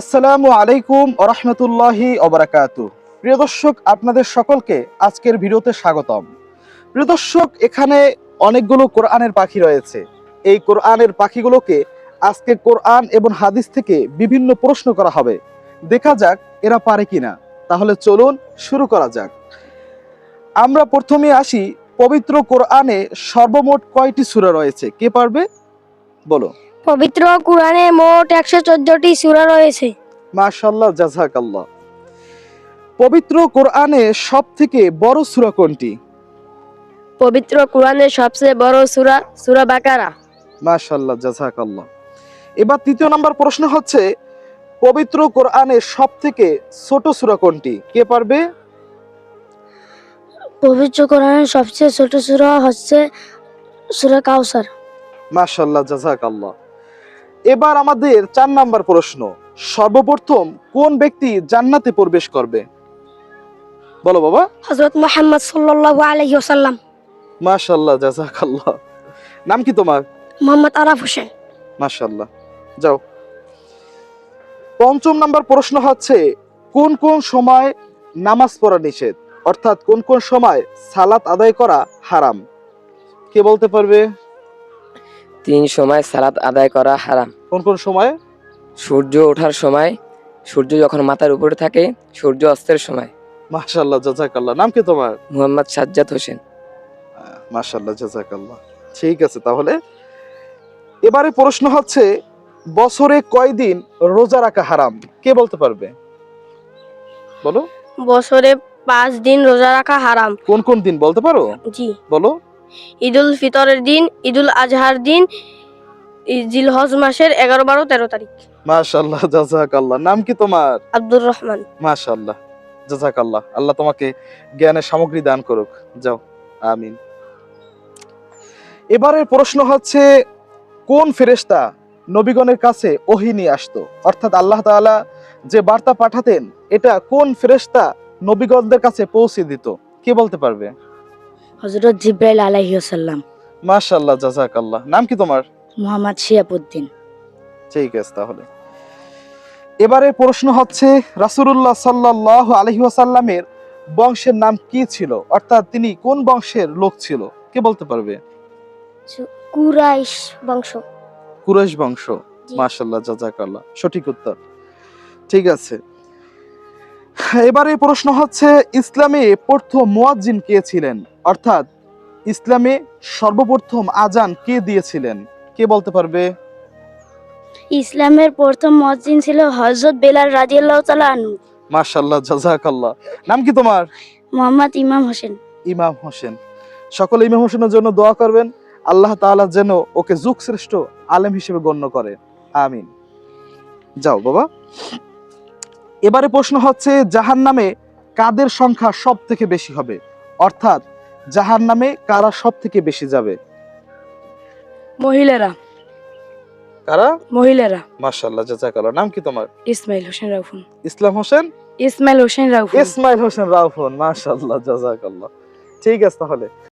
আসসালামু আলাইকুম ওরহমতুল্লাহি অবরাকাতু প্রিয় দর্শক, আপনাদের সকলকে আজকের ভিডিওতে স্বাগতম। প্রিয় দর্শক, এখানে অনেকগুলো কোরআনের পাখি রয়েছে। এই কোরআনের পাখিগুলোকে আজকে কোরআন এবং হাদিস থেকে বিভিন্ন প্রশ্ন করা হবে। দেখা যাক এরা পারে কিনা। তাহলে চলুন শুরু করা যাক। আমরা প্রথমে আসি, পবিত্র কোরআনে সর্বমোট কয়টি সূরা রয়েছে? কে পারবে? বলো। পবিত্র কোরআনে মোট একশো চোদ্দটি সূরা রয়েছে। মাশাল্লাহ জাজাকাল্লাহ পবিত্র কোরআনে সব থেকে বড় সূরা কোনটি? পবিত্র কোরআনের সবচেয়ে বড় সূরা সূরা বাকারা। মাশাল্লাহ জাজাকাল্লাহ এবার তৃতীয় নাম্বার প্রশ্ন হচ্ছে পবিত্র কোরআনে সব থেকে ছোট সূরা কোনটি? কে পারবে? পবিত্র কোরআনের সবচেয়ে ছোট সূরা হচ্ছে সূরা কাউসার মাশাল্লাহ জাজাকাল্লাহ। এবার আমাদের চার নাম্বার প্রশ্ন সর্বপ্রথম কোন ব্যক্তি জান্নাতে প্রবেশ করবে? বলো বাবা। হযরত মুহাম্মদ সাল্লাল্লাহু আলাইহি ওয়াসাল্লাম। মাশাল্লাহ জাজাকাল্লাহ। নাম কি তোমার? মোহাম্মদ আরাফ হোসেন। মাশাল্লাহ যাও। পঞ্চম নাম্বার প্রশ্ন হচ্ছে কোন কোন সময় নামাজ পড়া নিষেধ? অর্থাৎ কোন কোন সময় সালাত আদায় করা হারাম? কে বলতে পারবে? তিন সময় সালাত আদায় করা হারাম। কোন কোন সময়? সূর্য ওঠার সময় সূর্য যখন মাথার উপরে থাকে সূর্য অস্তের সময়। মাশাল্লাহ জাজাকাল্লাহ। নাম কি তোমার? মুহাম্মদ সাজ্জাদ হোসেন। মাশাল্লাহ জাজাকাল্লাহ। ঠিক আছে তাহলে এবারে প্রশ্ন হচ্ছে বছরে কয়দিন রোজা রাখা হারাম? কে বলতে পারবে? বলো। বছরে পাঁচ দিন রোজা রাখা হারাম। কোন কোন দিন বলতে পারো? জি। বলো। ঈদুল ফিতরের দিন ঈদুল আজহার দিন জিলহজ মাসের এগারো বারো তেরো তারিখ। মাশাল্লাহ জাজাকাল্লাহ। নাম কি তোমার? আব্দুর রহমান। মাশাল্লাহ জাজাকাল্লাহ। আল্লাহ তোমাকে জ্ঞানের সামগ্রী দান করুক। যাও আমিন। এবারের প্রশ্ন হচ্ছে কোন ফেরেশতা নবীগণের কাছে ওহি নিয়ে আসতো? অর্থাৎ আল্লাহ তাআলা যে বার্তা পাঠাতেন এটা কোন ফেরেশতা নবীগণদের কাছে পৌঁছে দিত? কে বলতে পারবে? হজরত জিব্রাইল আলাইসাল্লাম মাশাল্লাহ জাজাকাল্লাহ নাম কি তোমার? মোহাম্মদ শিয়াবুদ্দিন। ঠিক আছে তাহলে। এবারে প্রশ্ন হচ্ছে রাসূলুল্লাহ সাল্লাল্লাহু আলাইহি ওয়াসাল্লামের বংশের নাম কি ছিল? অর্থাৎ তিনি কোন বংশের লোক ছিল? কে বলতে পারবে? কুরাইশ বংশ। কুরাইশ বংশ। জি। মাশাল্লাহ জাজাকাল্লাহ সঠিক উত্তর। ঠিক আছে। এবারে প্রশ্ন হচ্ছে ইসলামে প্রথম মুয়াজ্জিন কে ছিলেন? অর্থাৎ ইসলামে সর্বপ্রথম আজান কে দিয়েছিলেন? কে বলতে পারবে? ইসলামের প্রথম মসজিদ ছিল হজরত বেলাল রাজিয়াল্লাহ তাআলা আনহু। মাশাল্লাহ জাজাকাল্লাহ। নাম কি তোমার? মোহাম্মদ ইমাম হোসেন। ইমাম হোসেন। সকলে ইমাম হোসেনের জন্য দোয়া করবেন। আল্লাহ তাআলা যেন ওকে যুগ শ্রেষ্ঠ আলেম হিসেবে গণ্য করে। আমিন। যাও বাবা। এবারে প্রশ্ন হচ্ছে জাহান নামে কাদের সংখ্যা সব থেকে বেশি হবে? অর্থাৎ জাহান নামে কারা সব থেকে বেশি যাবে? মহিলারা। কারা? মহিলারা। মাশাল্লাহ জাজাকাল্লাহ। নাম কি তোমার? ইসমাইল হোসেন রাউফুন। ইসলাম হোসেন? ইসমাইল হোসেন রাউফুন। ইসমাইল হোসেন রাউফুন মাশাল্লাহ জাজাকাল্লাহ। ঠিক আছে তাহলে।